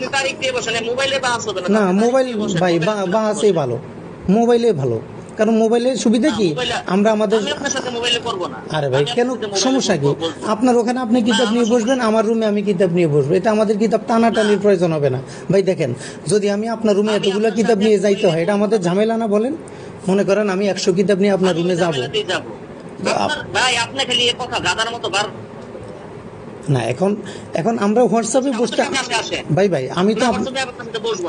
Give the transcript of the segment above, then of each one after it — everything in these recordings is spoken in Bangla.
আপনি তারিখ দিয়ে বসেন মোবাইলে বাস হবে না না মোবাইল ভাই মোবাইলে বা আছেই ভালো। মোবাইলে ভালো। কারণ মোবাইলের সুবিধা কি? আমরা আমাদের আরে ভাই কেন সমস্যা কি। আপনার ওখানে আপনি কিতাব নিয়ে বসবেন আমার রুমে আমি কিতাব নিয়ে বসবো। এটা আমাদের কিতাব টানাটানির প্রয়োজন হবে না। ভাই দেখেন যদি আমি আপনার রুমে এতগুলো কিতাব নিয়ে যাইতে হয় এটা আমাদের ঝামেলা না বলেন? মনে করেন আমি একশো কিতাব নিয়ে আপনার রুমে যাব। যাব। ভাই আপনি খালি কথা গাদার মতো বার না এখন এখন আমরা হোয়াটসঅ্যাপে বসতে। ভাই ভাই আমি তো হোয়াটসঅ্যাপে বসবো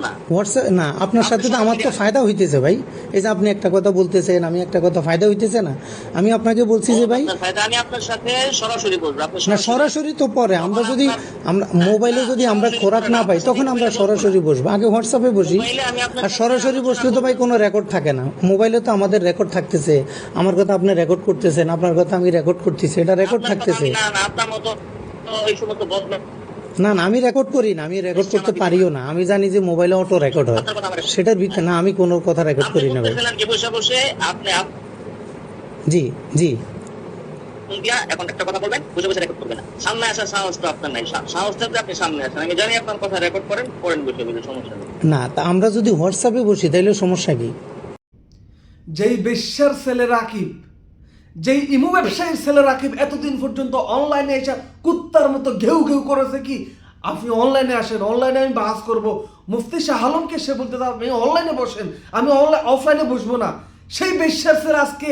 না। আপনার সাথে তো আমার তো ফায়দা হইতেছে ভাই। এই যে আপনি একটা কথা বলতেছেন আমি একটা কথা ফায়দা হইতেছে না। আমি আপনাকে বলছি যে ভাই আমি আপনার সাথে সরাসরি বলব। না সরাসরি তো পরে। আমরা যদি আমরা মোবাইলে যদি আমরা খোরাক না পাই তখন আমরা সরাসরি বসবো। আগে হোয়াটসঅ্যাপে বসি। আর সরাসরি বসলে তো ভাই কোনো রেকর্ড থাকে না। মোবাইলে তো আমাদের রেকর্ড থাকতেছে। আমার কথা আপনি রেকর্ড করতেছেন আপনার কথা আমি রেকর্ড করতেছি। এটা রেকর্ড থাকতেছে। না না এই সমস্ত আমি রেকর্ড করি না আমি রেকর্ড করতে পারিও না। আমি জানি যে মোবাইলে অটো রেকর্ড হয়। সেটার ভিতরে না আমি কোনো কথা রেকর্ড করি না ভাই। জি জি। এখন একটা কথা বলবেন বসে বসে রেকর্ড করবেন না। সামনে আসার সাহস তো আপনার নাই। সাহস থাকলে আপনি সামনে আসেন। আমি জানি আপনার কথা রেকর্ড করেন করেন বসে বসে সমস্যা না তা আমরা যদি হোয়াটসঅ্যাপে বসি তাহলে সমস্যা কি? যেই বেশ্যার ছেলে রাকিব যেই ইমু ব্যবসায়ীর ছেলে রাকিব এতদিন পর্যন্ত অনলাইনে এসে কুত্তার মতো ঘেউ ঘেউ করেছে কি? আপনি অনলাইনে আসেন অনলাইনে আমি বাস করব। মুফতি শাহ আলমকে সে বলতে আপনি অনলাইনে বসেন, আমি অনলাইন অফলাইনে বসবো না। সেই বিশ্বাসের আজকে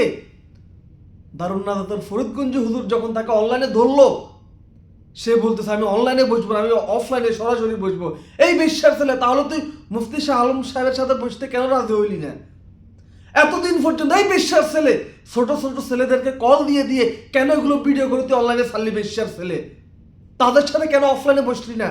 দারুণ নাদাতের ফরিদগঞ্জ হুজুর যখন তাকে অনলাইনে ধরলো, সে বলতেছে, আমি অনলাইনে বসবো না, আমি অফলাইনে সরাসরি বসবো। এই বিশ্বাস ছেলে, তাহলে তুই মুফতি শাহ আলম সাহেবের সাথে বসতে কেন রাজি হইলি না? এতদিন পর্যন্ত, এই বিশ্বাস ছেলে, ছোট ছোট ছেলেদেরকে কল দিয়ে দিয়ে কেন এগুলো ভিডিও করে তুই অনলাইনে ছাড়লি বিশ্বাস ছেলে? তাদের সাথে কেন অফলাইনে বসলি না?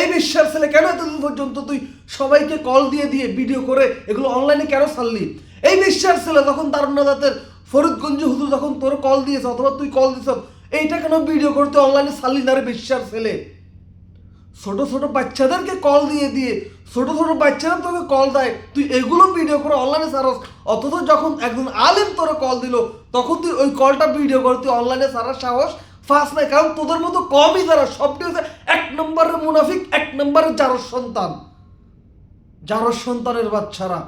এই বিশ্বাস ছেলে কেন এতদিন পর্যন্ত তুই সবাইকে কল দিয়ে দিয়ে ভিডিও করে এগুলো অনলাইনে কেন ছাড়লি? এই বিশ্বাস ছেলে যখন তারুণ্যদাতের ফরিদগঞ্জ হুজুর যখন তোর কল দিয়েছে, অথবা তুই কল দিছ, এইটা কেন ভিডিও করতে অনলাইনে ছাড়লি না রে বিশ্বাস ছেলে? ছোট ছোট বাচ্চাদেরকে কল দিয়ে দিয়ে ছোট ছোট বাচ্চারা তোকে কল দেয়। তুই এগুলো ভিডিও করে অনলাইনে সারাস। অথচ যখন একজন আলেম তোরে কল দিল, তখন তুই ওই কলটা ভিডিও করে তুই অনলাইনে ছাড়ার সাহস ফার্স্ট নাই। কারণ তোদের মতো কমই যারা, সবটি হচ্ছে এক নম্বরের মুনাফিক, এক নম্বরের যারর সন্তান। যারর সন্তানের বাচ্চারা।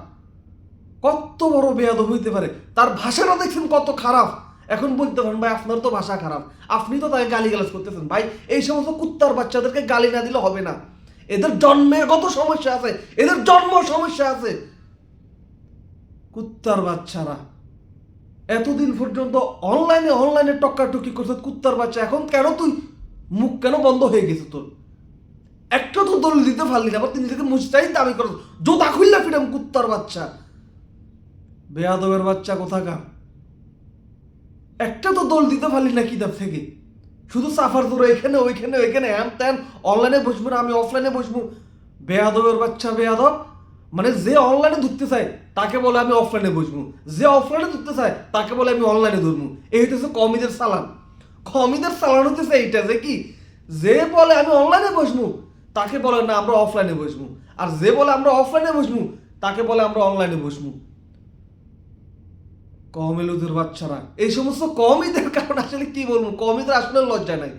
কত বড় বেয়াদব হইতে পারে। তার ভাষাটা দেখছেন কত খারাপ। এখন বলতে পারেন, ভাই, আপনার তো ভাষা খারাপ। আপনি তো তাকে গালি গালাজ করতেছেন। ভাই, এই সমস্ত কুত্তার বাচ্চাদেরকে গালি না দিলে হবে না। এদের জন্মেগত সমস্যা আছে? এদের জন্ম সমস্যা আছে। কুত্তার বাচ্চারা। এতদিন পর্যন্ত অনলাইনে অনলাইনে টক্কাটুকি করছে কুত্তার বাচ্চা। এখন কেন তুই মুখ কেন বন্ধ হয়ে গেছে তোর? একটা তো দলিল দিতে পারলি না, আবার তিনি থেকে মুস্তাহিদ দাবি করো জোতা খুললা ফিরাম কুত্তার বাচ্চা। বেয়াদবের বাচ্চা কোথাকার? একটা তো দোল দিতে পারলি না কিতাব থেকে। শুধু সাফার তোর এখানে ওইখানে ওইখানে। হ্যান ত্যান অনলাইনে বসবো না, আমি অফলাইনে বসবো। বেয়াদবের বাচ্চা, বেয়াদব। মানে যে অনলাইনে ধরতে চায়, তাকে বলে আমি অফলাইনে বসবো। যে অফলাইনে ধরতে চায়, তাকে বলে আমি অনলাইনে ধরবো। এই হইতেছে কমিদের সালান কমিদের সালান হতেছে এইটা যে কি? যে বলে আমি অনলাইনে বসবো, তাকে বলে না, আমরা অফলাইনে বসবো। আর যে বলে আমরা অফলাইনে বসবো, তাকে বলে আমরা অনলাইনে বসবো। কমেলুদের বাচ্চারা। এই সমস্ত কমিদের কারণ আসলে কি বলব? কমিদের আসলে লজ্জা নাই।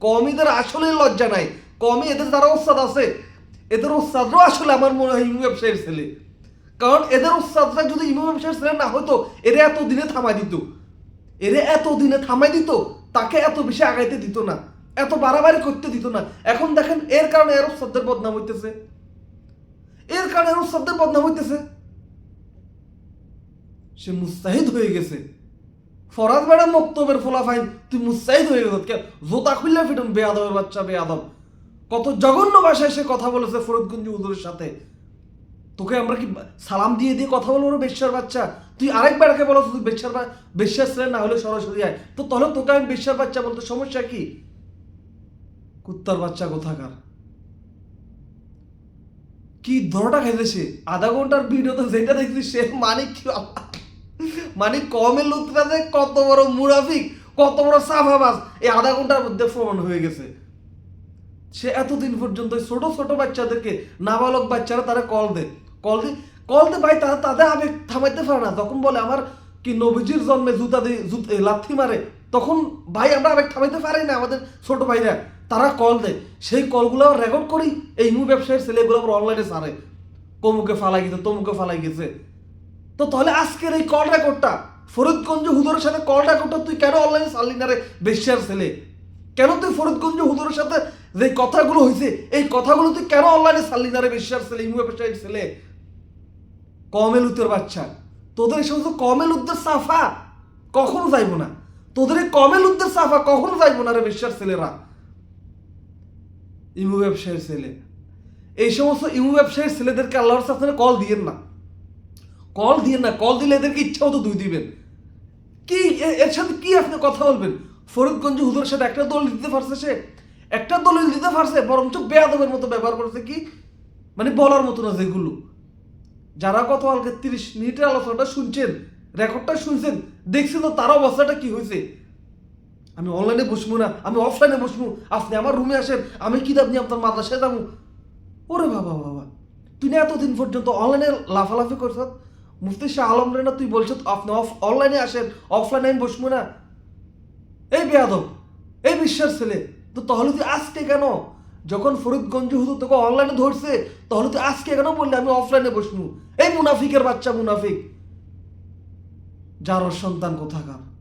কমিদের আসলে লজ্জা নাই। কমি এদের যারা ওস্তাদ আছে, এদের ওস্তাদরাও আসলে আমার মনে হয় ইমু ব্যবসায়ীর ছেলে। কারণ এদের ওস্তাদরা যদি ইমু ব্যবসায়ীর ছেলে না হতো, এরা এত দিনে থামাই দিত। এরা এত দিনে থামাই দিত, তাকে এত বেশি আগাইতে দিত না। এত বাড়াবাড়ি করতে দিত না। এখন দেখেন, এর কারণে এর ওস্তাদদের বদনাম হইতেছে। এর কারণে এর ওস্তাদদের বদনাম হইতেছে। সে মুস্তাহিদ হয়ে গেছে। ফরাজ ম্যাডাম মক্তবের ফলাফাইন তুই মুস্তাহিদ হয়ে গেছ। কে জোতা খুললে ফিটুম বেয়াদবের বাচ্চা, বেয়াদব। কত জঘন্য ভাষায় সে কথা বলেছে ফরিদগঞ্জ উদুরের সাথে। তোকে আমরা কি সালাম দিয়ে দিয়ে কথা বলব রে বেশ্যার বাচ্চা? তুই আরেকবারকে বলো তুই বেশ্যার বা বেশ্যার ছেলে না হলে সরাসরি আয়। তো তাহলে তোকে আমি বেশ্যার বাচ্চা বলতে সমস্যা কি? কুত্তার বাচ্চা কোথাকার? কি ধরোটা খাইছে আধা ঘণ্টার ভিডিওতে যেটা দেখছি সে মানে কি মানে কমের লোকটা যে কত বড় মুরাফিক, কত বড় সাফাবাজ, এই আধা ঘণ্টার মধ্যে প্রমাণ হয়ে গেছে। সে এতদিন পর্যন্ত ছোট ছোট বাচ্চাদেরকে নাবালক বাচ্চারা তারা কল দে কল দে কল দে ভাই, তারা তাদের আবেগ থামাইতে পারে না। তখন বলে আমার কি নবীজির জন্মে জুতা দিয়ে লাথি মারে, তখন ভাই, আমরা আবেগ থামাইতে পারি না আমাদের ছোট ভাইরা। তারা কল দেয়। সেই কলগুলো রেকর্ড করি, এই ইমু ব্যবসায়ীর ছেলেগুলো আবার অনলাইনে সারে কমুকে ফালাই গেছে, তমুকে ফালাই গেছে। তো তাহলে আজকের এই কল রেকর্ডটা ফরিদগঞ্জ হুদুরের সাথে কল রেকর্ডটা তুই কেন অনলাইনে সারলি না রে বেশ্যার ছেলে? কেন তুই ফরিদগঞ্জ হুদুরের সাথে যে কথাগুলো হয়েছে এই কথাগুলো তুই কেন অনলাইনে সারলি না রে বেশ্যার ছেলে ব্যবসায়ীর ছেলে? কমেল উত্তর বাচ্চা। তোদের এই সমস্ত কমেল উত্তর সাফা কখনো যাইবো না। তোদের এই কমেল উত্তর সাফা কখনো যাইবো না রে বিশ্বাস ছেলেরা। ইমু ব্যবসায়ীর ছেলে। এই সমস্ত ইমু ব্যবসায়ীর ছেলেদেরকে আল্লাহর সাথে কল দিয়েন না। কল দিয়েন না, কল দিলে এদেরকে ইচ্ছা মতো দুই দিবেন। কি এর সাথে কি আপনি কথা বলবেন? ফরিদগঞ্জ হুজুরের সাথে একটা দল দিতে পারছে সে? একটা দলিল দিতে পারছে, বরঞ্চ বেয়াদবের মতো ব্যবহার করছে কি? মানে বলার মতো না যেগুলো। যারা গতকালকে তিরিশ মিনিটের আলোচনাটা শুনছেন, রেকর্ডটা শুনছেন, দেখছেন তো তার অবস্থাটা কি হয়েছে। আমি অনলাইনে বসবো না, আমি অফলাইনে বসবো, আপনি আমার রুমে আসেন, আমি কিতাব নিয়ে আপনার মাদ্রাসায় যাব। ওরে বাবা বাবা তুই এতদিন পর্যন্ত অনলাইনে লাফালাফি করছ? মুফতি শাহ আলম রে না তুই বলছিস আপনি অফ? অনলাইনে আসেন অফলাইনে আমি বসবো না। এই বেয়াদব, এই বিশ্বাস ছেলে, তো তাহলে তুই আজকে কেন? যখন ফরিদগঞ্জ হতো তোকে অনলাইনে ধরছে, তাহলে তুই আজকে কেন বললি আমি অফলাইনে বসবো? এই মুনাফিকের বাচ্চা মুনাফিক। যার সন্তান কোথাকার?